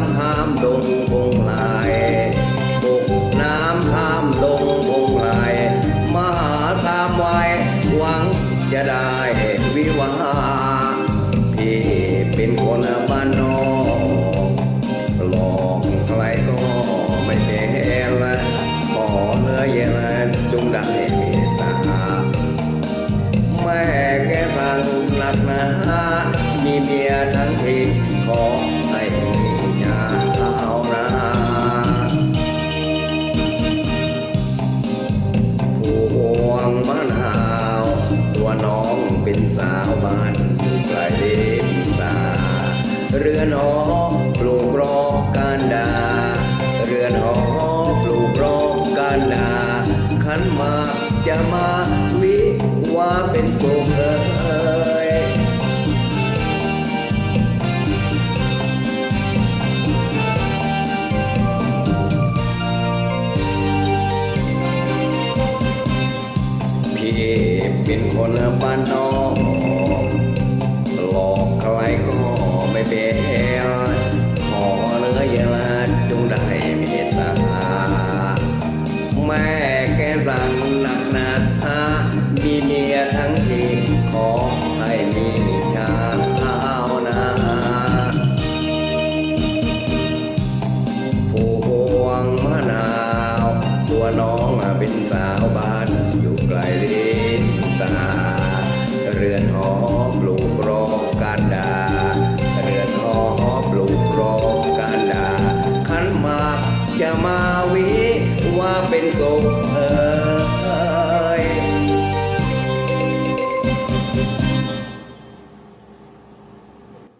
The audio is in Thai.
น้ำห้ามดงคงลายบุกน้ำห้ามดงคงลายมาหาตามไว้หวังจะได้วิวาพี่เป็นคนบ้านนอกหลอกใครก็ไม่เป็นละขอเนื้อเย็นจงได้เมตตาแม่แกสั่งหนักหนามีเมียทั้งที องเป็นสาวบ้านสุไกลเดินตาเรือนหอปลูกรอกการดา เรือนหอปลูกรอกการดาขันมาจะมาวิว่าเป็นสุข เป็นคนบ้านนอกหลอกใครก็ไม่เป็นขอเนื้อยลาจงได้เมตตาแม่แกสั่งหนักหนามีเมียทั้งทีขอให้มีชาเอานาผู้พวงมะนาว ตัวน้องเป็นสาวบ้า มาวิว่าเป็นสุขเอ